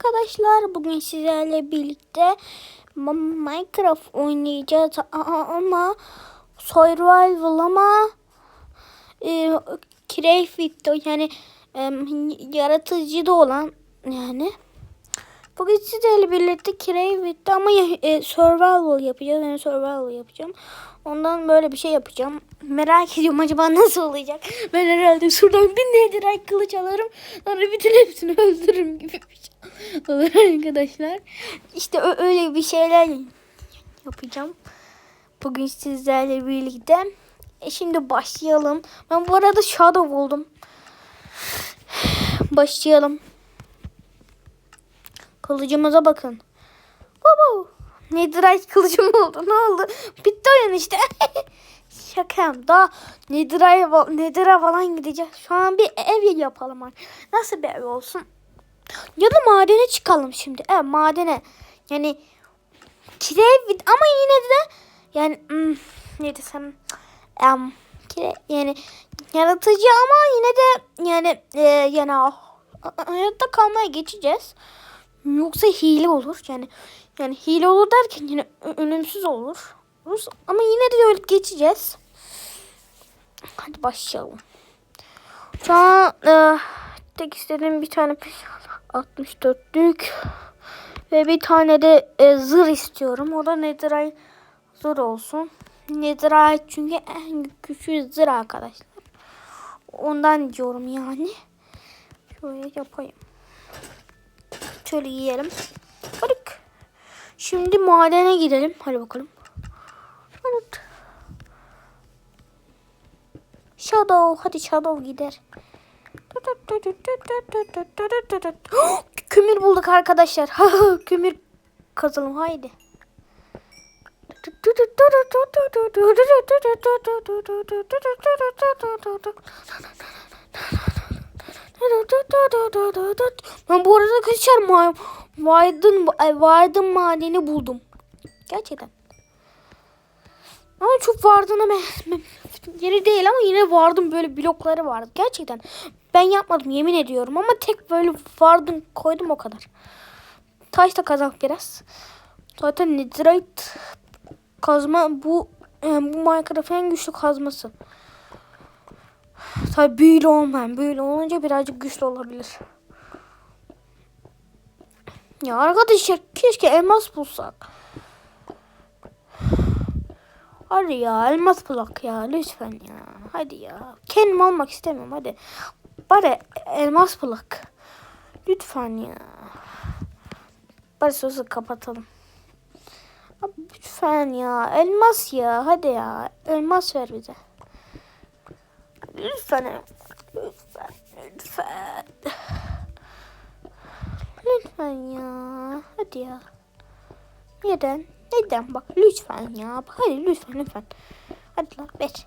arkadaşlar. Bugün sizlerle birlikte Minecraft oynayacağız ama survival ama e, creative yani e, yaratıcı da olan yani. Bugün sizlerle birlikte creative ama e, survival yapacağız. Yani survival yapacağım. Ondan böyle bir şey yapacağım. Merak ediyorum acaba nasıl olacak. Ben herhalde şuradan bir nedir kılıç alırım. Sonra bütün hepsini öldürürüm gibi bir şey olur arkadaşlar. İşte öyle bir şeyler yapacağım. Bugün sizlerle birlikte. E şimdi başlayalım. Ben bu arada Shadow oldum. Başlayalım. Kılıcımıza bakın. Baba. Netherite kılıcım oldu. Ne oldu? Bitti oyun işte. Şakam. Daha Netherite, Nether'a falan gideceğiz. Şu an bir ev yapalım. Nasıl bir ev olsun? Ya da madene çıkalım şimdi. Evet madene. Yani kire ama yine de yani hmm, ne desem um, kire, yani yaratıcı ama yine de yani e, yani ah, hayatta kalmaya geçeceğiz. Yoksa hile olur. Yani yani hile olur derken yine ölümsüz olur. Ama yine de ölüp geçeceğiz. Hadi başlayalım. Şu an e, tek istediğim bir tane 64'lük ve bir tane de e, zırh istiyorum. O da netherite zırh olsun. Netherite çünkü en güçlü zırh arkadaşlar. Ondan diyorum yani. Şöyle yapayım. Şöyle yiyelim. Balık. Şimdi madene gidelim. Hadi bakalım. Evet. Shadow. Hadi Shadow gider. Kömür bulduk arkadaşlar. Kömür kazalım haydi. Ben bu arada kaçar ma Vardın Vardın madeni buldum. Gerçekten. Ama çok vardığına ben yeri değil ama yine vardım böyle blokları vardı. Gerçekten. Ben yapmadım yemin ediyorum ama tek böyle vardım koydum o kadar. Taş da kazak biraz. Zaten netherite kazma bu yani bu Minecraft'ın en güçlü kazması. Tabi büyülü olmayan. Büyülü olunca birazcık güçlü olabilir. Ya arkadaşlar keşke elmas bulsak. Hadi ya elmas bulak ya lütfen ya. Hadi ya. Kendim almak istemiyorum hadi. Bari elmas bulak. Lütfen ya. Bari sözü kapatalım. Abi lütfen ya. Elmas ya. Hadi ya. Elmas ver bize. Lütfen. Lütfen. Lütfen. Lütfen ya. Hadi ya. Neden? Neden? Bak lütfen ya. Bak, hadi lütfen lütfen. Hadi ver.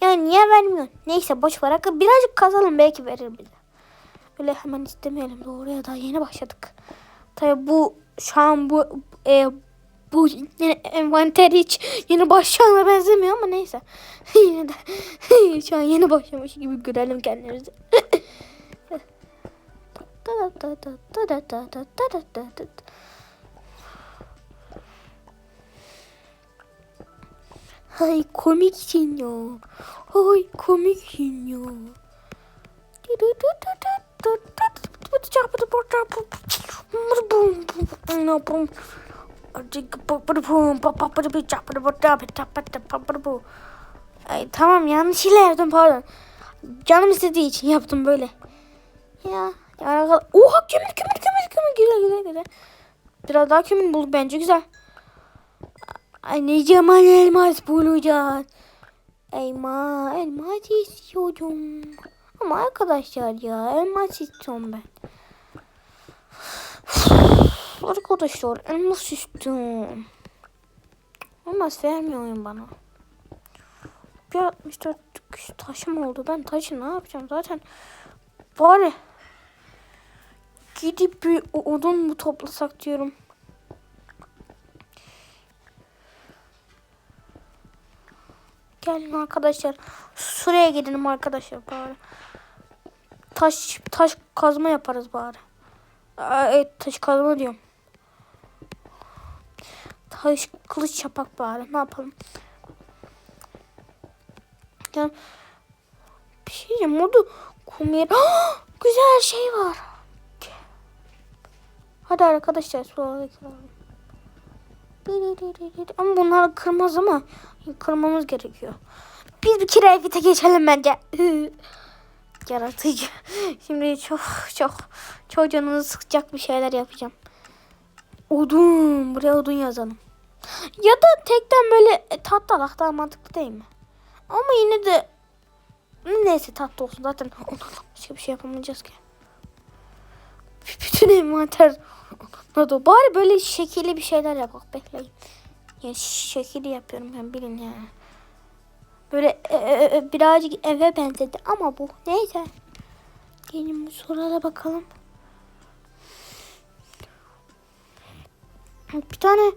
Ya niye vermiyorsun? Neyse boş ver. Birazcık kazalım belki verir bize. Öyle hemen istemeyelim. Doğruya daha yeni başladık. Tabi bu şu an bu e, bu yine envanter hiç yeni başlayana benzemiyor ama neyse. yine de şu an yeni başlamış gibi görelim kendimizi. Hay komiksin ya. Hay komiksin ya. Ay, tamam yanlışıyla yaptım pardon. Canım istediği için yaptım böyle. Ya, ya Oha kömür kömür kömür kömür güzel güzel güzel. Biraz daha kömür bulduk bence güzel. Zaman elmas bulacağız? Elma, elmas istiyorum. Ama arkadaşlar ya elmas istiyorum ben. Arkadaşlar elmas istiyorum. Elmas vermiyor bana. Bir 64 taşım oldu. Ben taşı ne yapacağım zaten. Bari gidip bir odun mu toplasak diyorum. Gelin arkadaşlar. Şuraya gidelim arkadaşlar bari. Taş taş kazma yaparız bari. Evet, taş kazma diyorum. Taş kılıç çapak bari. Ne yapalım? Ya, bir şey diyeceğim. Modu kum yeri. Güzel şey var. Hadi arkadaşlar sonra. Ama bunlar kırmaz ama kırmamız gerekiyor. Biz bir kere evite geçelim bence. Yaratıcı. Şimdi çok çok çok canını sıkacak bir şeyler yapacağım. Odun. Buraya odun yazalım. Ya da tekten böyle e, tatlı alak daha mantıklı değil mi? Ama yine de neyse tatlı olsun zaten başka bir şey yapamayacağız ki. Bütün envanter Nado bari böyle şekilli bir şeyler yapak bekleyin. Ya şekilli yapıyorum ben bilin ya. Böyle e, e, e, birazcık eve benzedi ama bu neyse. Gelin sonra da bakalım. Bir tane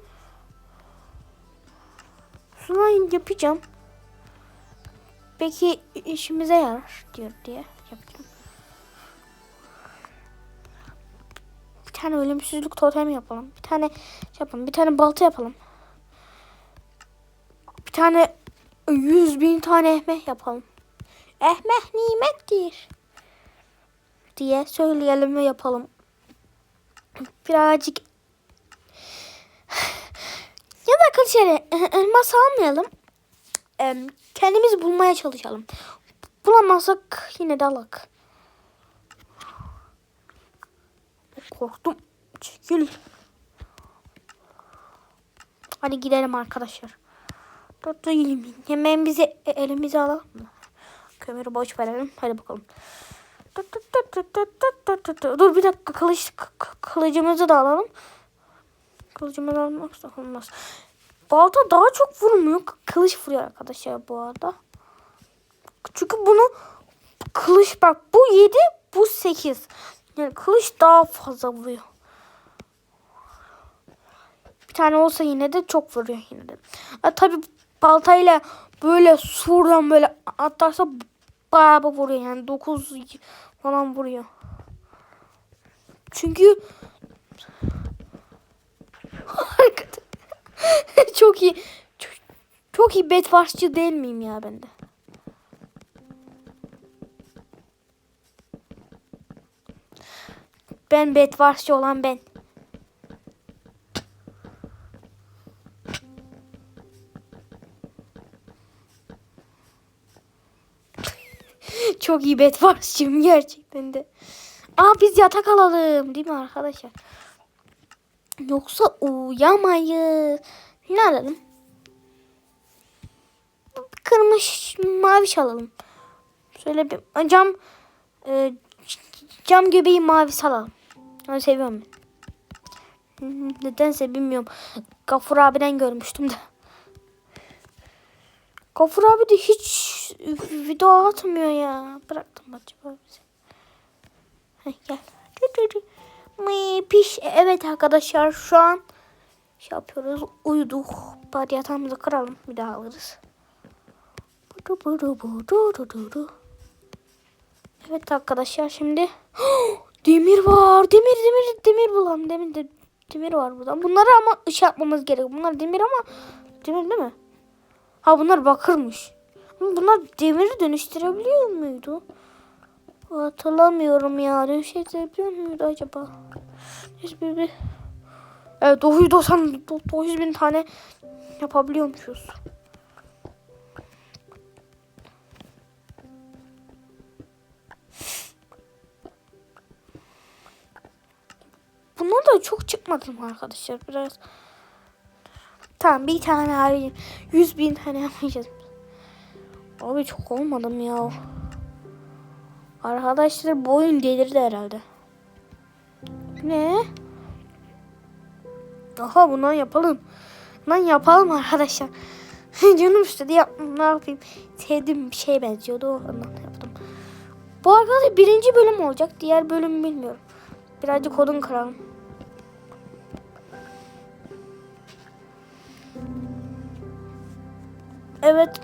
slime yapacağım. Belki işimize yarar diyor diye tane ölümsüzlük totemi yapalım. Bir tane şey yapalım. Bir tane balta yapalım. Bir tane yüz bin tane ehmeh yapalım. Ehmeh nimettir. Diye söyleyelim ve yapalım. Birazcık ya da arkadaşlar elmas almayalım. Kendimiz bulmaya çalışalım. Bulamazsak yine de. korktum. Çekil. Hadi gidelim arkadaşlar. Tutayım. Yemeğimizi e, elimize alalım mı? Kömürü boş verelim. Hadi bakalım. Dur bir dakika kılıç kılıcımızı da alalım. Kılıcımızı almak olmaz. Balta daha çok vurmuyor. Kılıç vuruyor arkadaşlar bu arada. Çünkü bunu kılıç bak bu 7 bu 8. Yani kılıç daha fazla vuruyor. Bir tane olsa yine de çok vuruyor yine de. Ha, tabii baltayla böyle surdan böyle atarsa bayağı vuruyor yani 9 falan vuruyor. Çünkü çok iyi çok, çok iyi bedvarsçı değil miyim ya ben Ben bedvarsçı olan ben. Çok iyi bedvarsçıyım gerçekten de. Aa biz yatak alalım değil mi arkadaşlar? Yoksa uyuyamayız. Ne alalım? Kırmış mavi alalım. Şöyle bir cam e, cam göbeği mavi alalım. Onu seviyorum ben. Nedense bilmiyorum. Gafur abiden görmüştüm de. Gafur abi de hiç video atmıyor ya. Bıraktım acaba bizi. Gel. Mıy, piş. Evet arkadaşlar şu an şey yapıyoruz. Uyuduk. Bari yatağımızı kıralım. Bir daha alırız. Evet arkadaşlar şimdi demir var. Demir demir demir bulalım. Demir de, demir var burada. Bunları ama iş yapmamız gerek. Bunlar demir ama demir değil mi? Ha bunlar bakırmış. Bunlar demiri dönüştürebiliyor muydu? Hatırlamıyorum ya. Dönüştürebiliyor muydu acaba? Neyse bir, bir. Evet 990 900 bin tane yapabiliyormuşuz. Bunlar da çok çıkmadı mı arkadaşlar? Biraz Tamam bir tane abi 100 bin tane yapmayacağız. Abi çok olmadım ya. Arkadaşlar bu oyun delirdi herhalde. Ne? Daha bundan yapalım. Lan yapalım arkadaşlar. Canım istedi yapmam ne yapayım. Sevdiğim bir şey benziyordu ondan yaptım. Bu arkadaşlar birinci bölüm olacak. Diğer bölüm bilmiyorum. Birazcık odun kıralım. Evet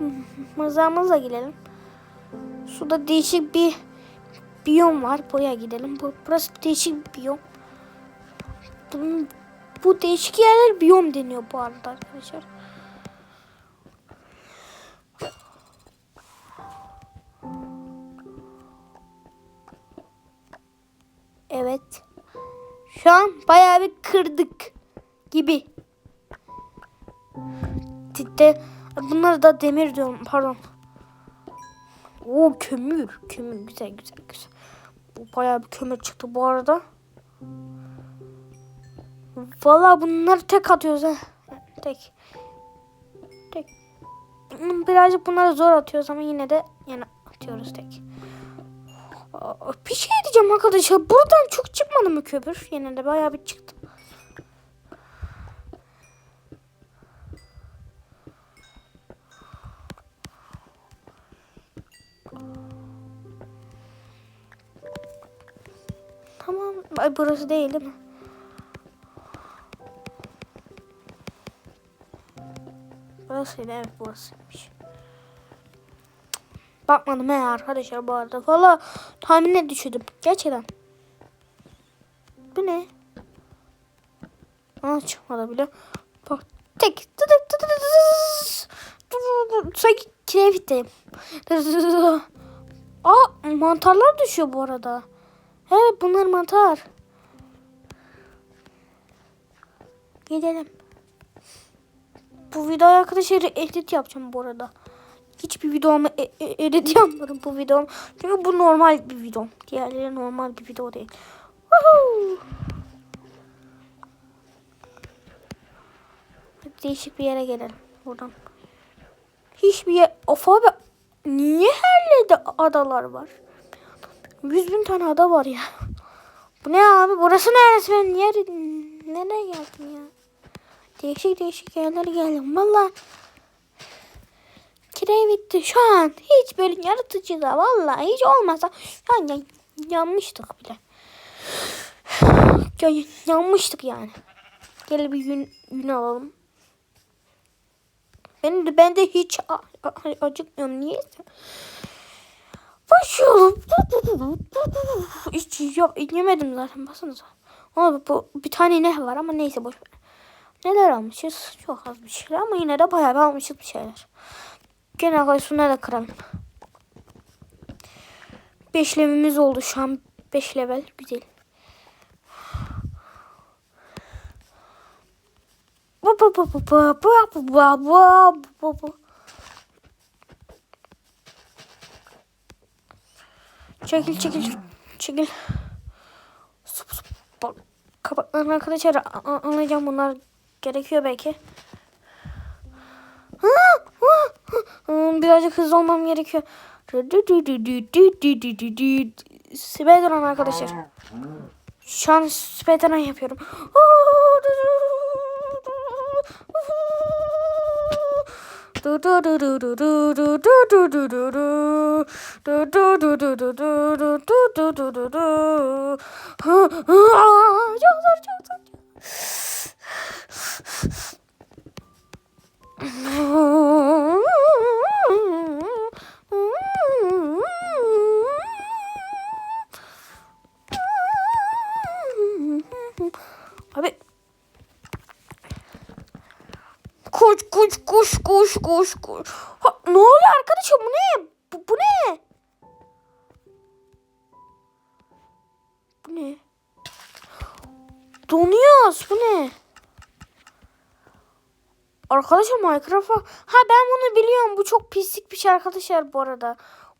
mızrağımızla gidelim. Suda değişik bir biyom var. Buraya gidelim. Bu- Burası değişik bir biyom. Bu, bu değişik yerler biyom deniyor bu arada arkadaşlar. Evet. Şu an bayağı bir kırdık gibi. Titte bunlar da demir diyorum pardon. Oo kömür. Kömür güzel güzel güzel. Bu bayağı bir kömür çıktı bu arada. Valla bunları tek atıyoruz ha. Tek. Tek. Birazcık bunları zor atıyoruz ama yine de yani atıyoruz tek. Bir şey diyeceğim arkadaşlar. Buradan çok çıkmadı mı kömür? Yine de bayağı bir çıktı. Tamam. Ay burası değil değil mi? Burasıydı evet burasıymış. Bakmadım he arkadaşlar bu arada. Valla tahmine düşürdüm. Gerçekten. Bu ne? Aa çıkmadı bile. Bak tek. Sanki kirevitteyim. Aa mantarlar düşüyor bu arada. Evet bunlar mantar. Gidelim. Bu videoya arkadaşlar edit yapacağım bu arada. Hiçbir videomu e- e- edit yapmadım bu videom. Çünkü bu normal bir video. Diğerleri normal bir video değil. Woohoo! Değişik bir yere gelelim buradan. Hiçbir yer... Of abi niye her yerde adalar var? Yüz bin tane ada var ya. Bu ne abi? Burası neresi? Ben niye... Nereye geldim ya? Değişik değişik yerlere geldim. Valla Kirey bitti şu an. Hiç böyle yaratıcı da vallahi hiç olmasa şu an ya- yanmıştık bile. Ya, yanmıştık yani. Gel bir yün, yün alalım. Ben de, ben de hiç acıkmıyorum. Niye? Başlıyorum. Hiç yok, yemedim zaten. Baksanıza. Ama bu, bir tane ne var ama neyse boş ver. Neler almışız? Çok az bir şeyler ama yine de bayağı bir almışız bir şeyler. Gene şunları da kıralım. 5 levelimiz oldu şu an. 5 level. Güzel. Çekil çekil çekil. Sup sup. Bak kapaklarını arkadaşlar anlayacağım bunlar gerekiyor belki. Hmm, Birazcık hızlı olmam gerekiyor. Spiderman arkadaşlar. Şu an Spiderman yapıyorum. 두두두두두두두두두두두 두두두두두두두두두두 정설 정설 Koş koş koş koş koş koş. Ha, ne oluyor arkadaşım bu ne? Bu, bu ne? Bu ne? Donuyoruz bu ne? Arkadaşlar Minecraft'a... Ha ben bunu biliyorum. Bu çok pislik bir şey arkadaşlar bu arada.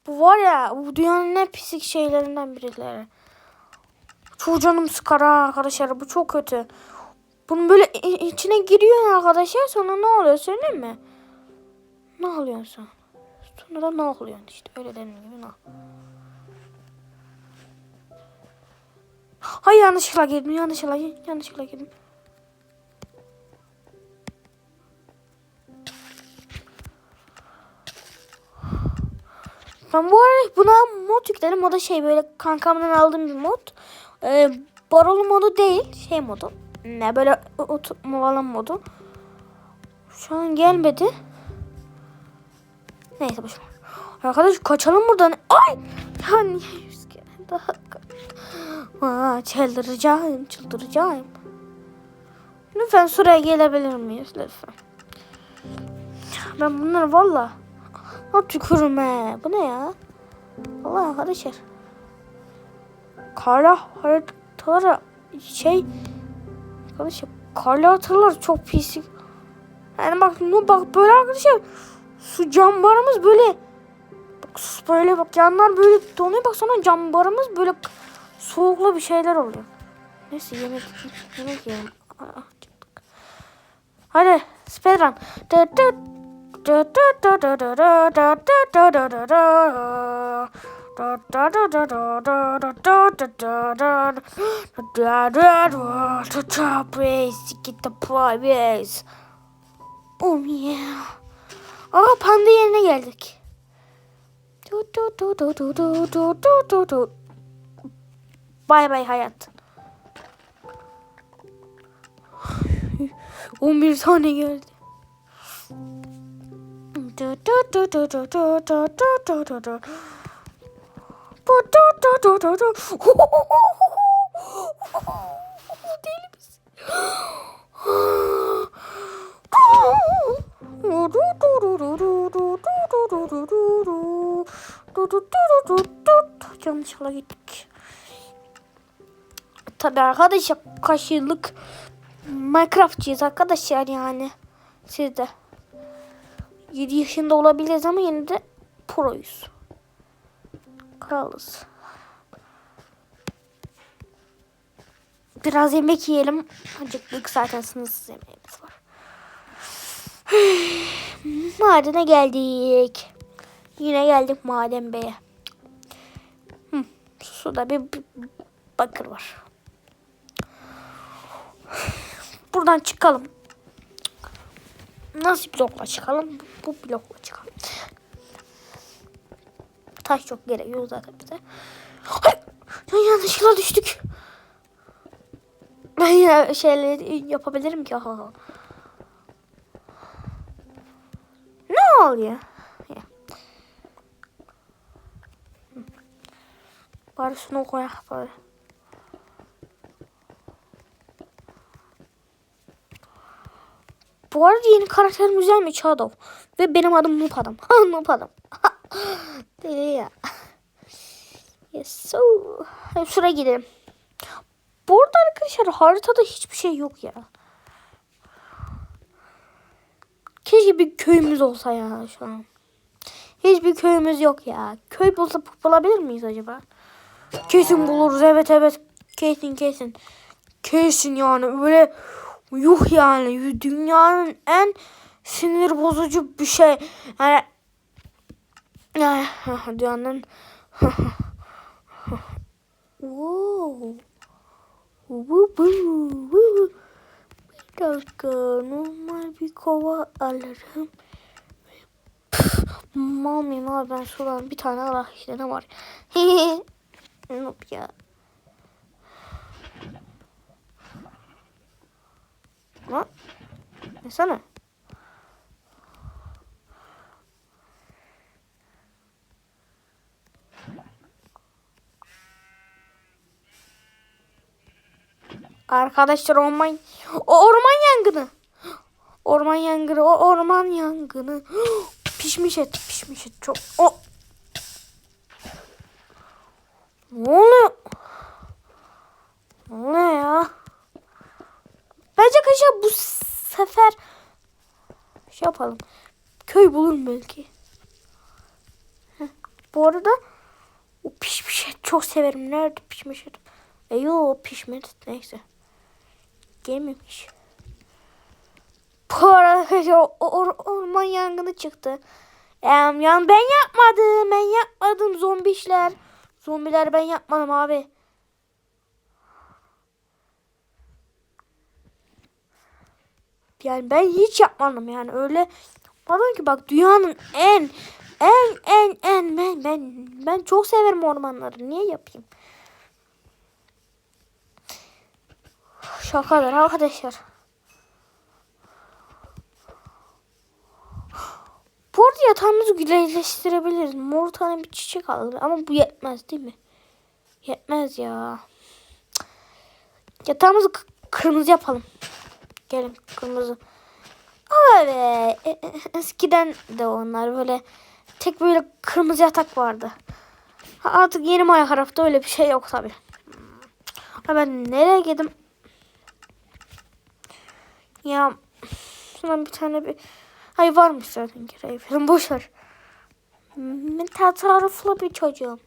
Bu var ya bu dünyanın en pislik şeylerinden birileri. Çok canım sıkar ha arkadaşlar. Bu çok kötü. Bunun böyle içine giriyor arkadaşlar. Sonra ne oluyor söyleyeyim mi? Ne oluyorsun? Sonra ne oluyor işte. Öyle denir gibi ne? Hayır yanlışlıkla girdim. Yanlışlıkla, yanlışlıkla girdim. Ben bu arada buna mod yükledim. O da şey böyle kankamdan aldığım bir mod. Ee, barolu modu değil. Şey modu. Ne böyle oturma falan modu. Şu an gelmedi. Neyse boş. Arkadaş kaçalım buradan. Ay! Ya niye yüz kere daha Aa, çıldıracağım, çıldıracağım. Lütfen şuraya gelebilir miyiz lütfen? Ben bunları valla ha tükürüm he. Bu ne ya? Allah arkadaşlar. Karla haritaları şey arkadaşlar karla haritalar çok pis. Yani bak no bak böyle arkadaşlar su cambarımız böyle bak sus böyle bak yanlar böyle donuyor bak sonra cambarımız böyle soğuklu bir şeyler oluyor. Neyse yemek yemek yiyelim. Hadi speedrun. Dı dı dı dı dı dı dı dı dı dı dı dı Race, get the prize. Oh yeah. Aa panda yerine geldik. Bay bay hayat. 11 tane geldi. Deli misin? Yanlış yola gittik. Tabi arkadaşlar kaç yıllık Minecraftçıyız arkadaşlar yani. Siz de. 7 yaşında olabiliriz ama yine de proyuz. Kralız. Biraz yemek yiyelim. Acıktık zaten sınırsız yemeğimiz var. Madene geldik. Yine geldik maden beye. Suda bir, bir bakır var. Buradan çıkalım. Nasıl blokla çıkalım? Bu blokla çıkalım. Taş çok gerekiyor zaten bize. Hayır, ya yanlışlıkla düştük. Ben yine şeyleri yapabilirim ki. Ha. Ne oluyor? Bari şunu koyak bari. Bu arada yeni karakterim güzel mi Shadow? Ve benim adım Noob Adam. Ha Noob Adam. Ya. Yes so. Şuraya gidelim. Bu arada arkadaşlar haritada hiçbir şey yok ya. Keşke bir köyümüz olsa ya şu an. Hiçbir köyümüz yok ya. Köy bulsa bulabilir miyiz acaba? Kesin buluruz evet evet. Kesin kesin. Kesin yani böyle yuh yani dünyanın en sinir bozucu bir şey. Yani dünyanın Wow. Bir dakika normal bir kova alırım. Mal mıyım abi ben şuradan bir tane Allah işte ne var. Noob ya. Lan. Ne sana? Arkadaşlar orman o orman yangını. Orman yangını, o orman yangını. Pişmiş et, pişmiş et çok. O. Ne oluyor? Ne ya? Bence arkadaşlar bu sefer şey yapalım. Köy bulurum belki. Bu arada o pişmiş et çok severim. Nerede pişmiş et? E yo pişmiş et neyse. Gelmemiş. Bu arada arkadaşlar o- o- orman yangını çıktı. Em, yani ben yapmadım. Ben yapmadım zombi işler. Zombiler ben yapmadım abi. Yani ben hiç yapmadım yani öyle. Pardon ki bak dünyanın en en en en ben ben ben çok severim ormanları. Niye yapayım? Şakalar arkadaşlar. Bu arada yatağımızı güzelleştirebiliriz. Mor tane bir çiçek alır ama bu yetmez değil mi? Yetmez ya. Yatağımızı kırmızı yapalım. Gelin kırmızı. Be e- e- eskiden de onlar böyle tek böyle kırmızı yatak vardı. Artık yeni Minecraft'ta öyle bir şey yok tabi. Ben nereye gidim? Ya şuna bir tane bir Ay varmış zaten greyfurt'un boş ver. Ben tasarruflu bir çocuğum.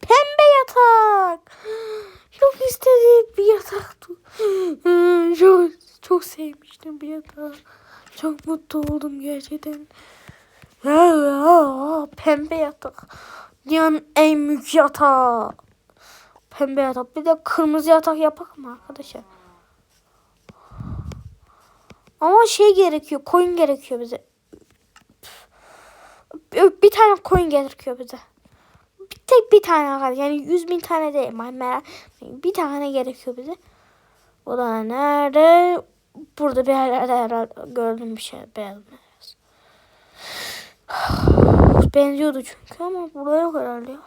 Pembe yatak. Çok istediğim bir yataktı. Çok, çok sevmiştim bir yatağı. Çok mutlu oldum gerçekten. Pembe yatak. Dünyanın en büyük yatağı. Pembe yatak. Bir de kırmızı yatak yapak mı arkadaşlar? Ama şey gerekiyor. Koyun gerekiyor bize. Bir, tane koyun gerekiyor bize. Bir tek bir tane arkadaşlar. Yani yüz bin tane değil. Merak. Bir tane gerekiyor bize. O da nerede? Burada bir yerlerde herhalde gördüm bir şey. Beyaz. Benziyordu çünkü ama burada yok herhalde ya.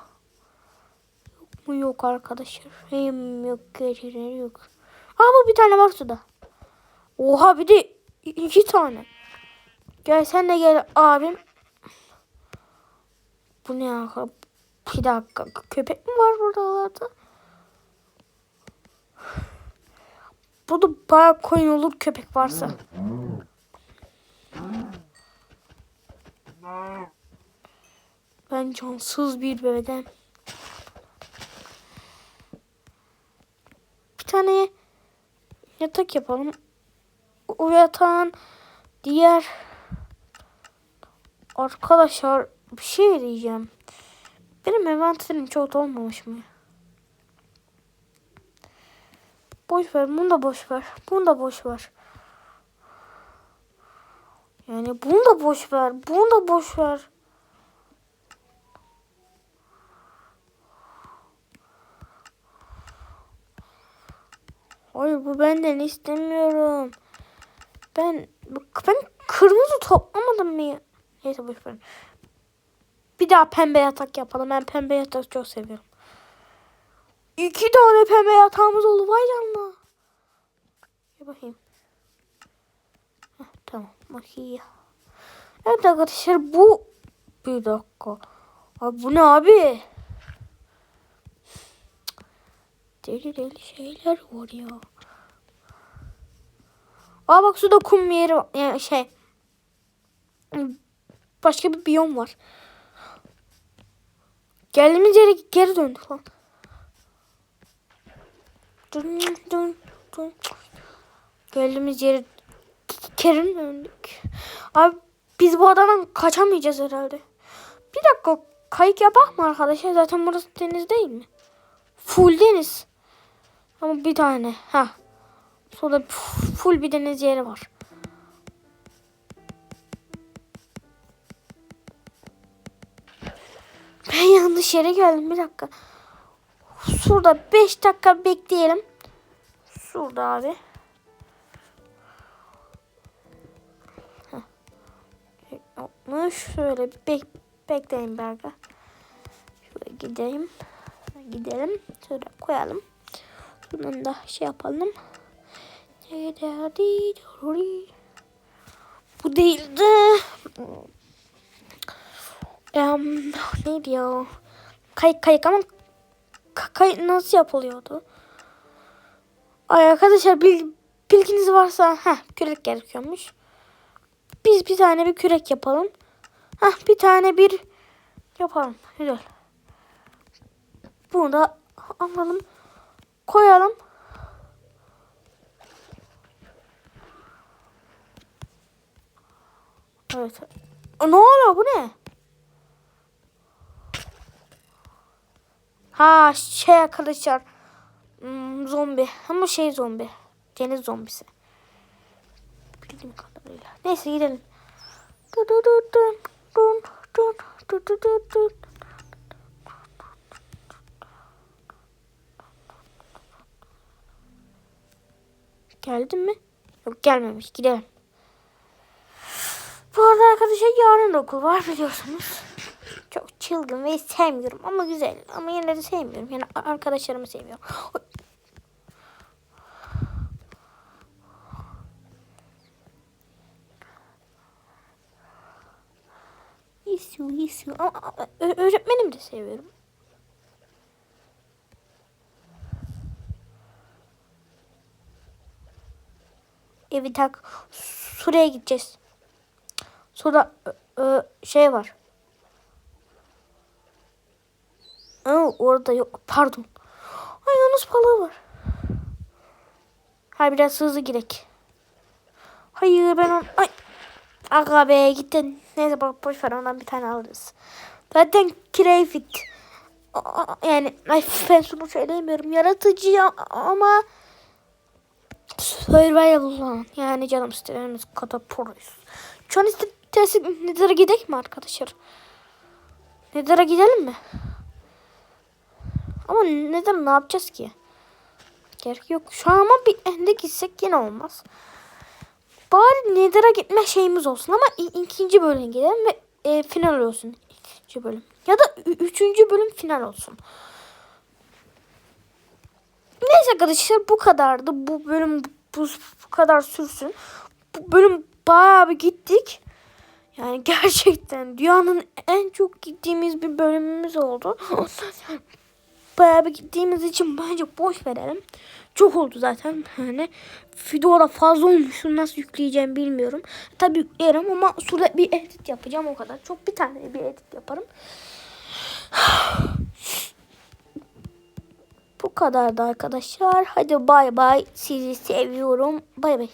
Yok mu yok arkadaşlar. Hem yok gerçekten yok. Aa bu bir tane var suda. Oha bir de iki tane. Gel sen de gel abim. Bu ne ya? Bir dakika. Köpek mi var buralarda? Burada bayağı koyun olur köpek varsa. Ben cansız bir bebeden. Bir tane yatak yapalım. O diğer arkadaşlar bir şey diyeceğim. Benim envanterim çok dolmamış mı? Boş ver, bunu da boş ver. Bunu da boş ver. Yani bunu da boş ver. Bunu da boş ver. Hayır bu benden istemiyorum. Ben ben kırmızı toplamadım mı? ya? Neyse boş ver. Bir daha pembe yatak yapalım. Ben pembe yatak çok seviyorum. İki tane pembe yatağımız oldu. Vay canına. Bir bakayım. Heh, tamam. Bakayım. Evet arkadaşlar bu bir dakika. Abi bu ne abi? Deli deli şeyler var ya. Aa bak suda kum yeri var. Yani şey. Başka bir biyom var. Geldiğimiz yere geri döndük lan. Dön dön dön. Geldiğimiz yere geri döndük. Abi biz bu adadan kaçamayacağız herhalde. Bir dakika kayık yapak mı arkadaşlar? Zaten burası deniz değil mi? Full deniz. Ama bir tane. Ha. Sonra full bir deniz yeri var. Ben yanlış yere geldim. Bir dakika. Şurada 5 dakika bekleyelim. Şurada abi. Yapmış. Şöyle bek bekleyin dakika. Şöyle gidelim. Gidelim. Şöyle koyalım. Bundan da şey yapalım. Bu değildi. Um, neydi ya? Kayık kayık ama kayık nasıl yapılıyordu? Ay arkadaşlar bil, bilginiz varsa ha kürek gerekiyormuş. Biz bir tane bir kürek yapalım. Ha bir tane bir yapalım. Güzel. Bunu da alalım. Koyalım. Evet. Ne oluyor bu ne? Ha şey arkadaşlar. Hmm, zombi. Ama şey zombi. Deniz zombisi. Bildiğim kadarıyla. Neyse gidelim. Dun dun dun dun dun dun dun dun dun. Geldin mi? Yok gelmemiş. Gidelim. Bu arada arkadaşlar yarın okul var biliyorsunuz. Çok çılgın ve sevmiyorum ama güzel. Ama yine de sevmiyorum. Yani arkadaşlarımı seviyorum. Yisu, yisu. Ama öğretmenimi de seviyorum. Evi tak. Şuraya gideceğiz. Sonra ö- ö, şey var. Aa, orada yok. Pardon. Ay yalnız balığı var. Hayır biraz hızlı girek. Hayır ben on... Ay. Aga be gittin. Neyse bak boş ver ondan bir tane alırız. Zaten Crayfit. Yani ay ben şunu söyleyemiyorum. Yaratıcı ya- ama Survival yani canım istediğimiz kadar proyuz. Şu an istedik Nether'a gidelim mi arkadaşlar? Nether'a gidelim mi? Ama Nether ne yapacağız ki? Gerek yok. Şu an ama bir ende gitsek yine olmaz. Bari Nether'a gitme şeyimiz olsun ama ikinci bölüme gidelim ve e, final olsun. İkinci bölüm. Ya da üçüncü bölüm final olsun. Neyse arkadaşlar bu kadardı. Bu bölüm bu, bu kadar sürsün. Bu bölüm bayağı bir gittik. Yani gerçekten dünyanın en çok gittiğimiz bir bölümümüz oldu. bayağı bir gittiğimiz için bence boş verelim. Çok oldu zaten. Yani da fazla olmuş. Nasıl yükleyeceğim bilmiyorum. Tabii yüklerim ama sonra bir edit yapacağım o kadar. Çok bir tane bir edit yaparım. Bu kadardı arkadaşlar. Hadi bay bay. Sizi seviyorum. Bay bay.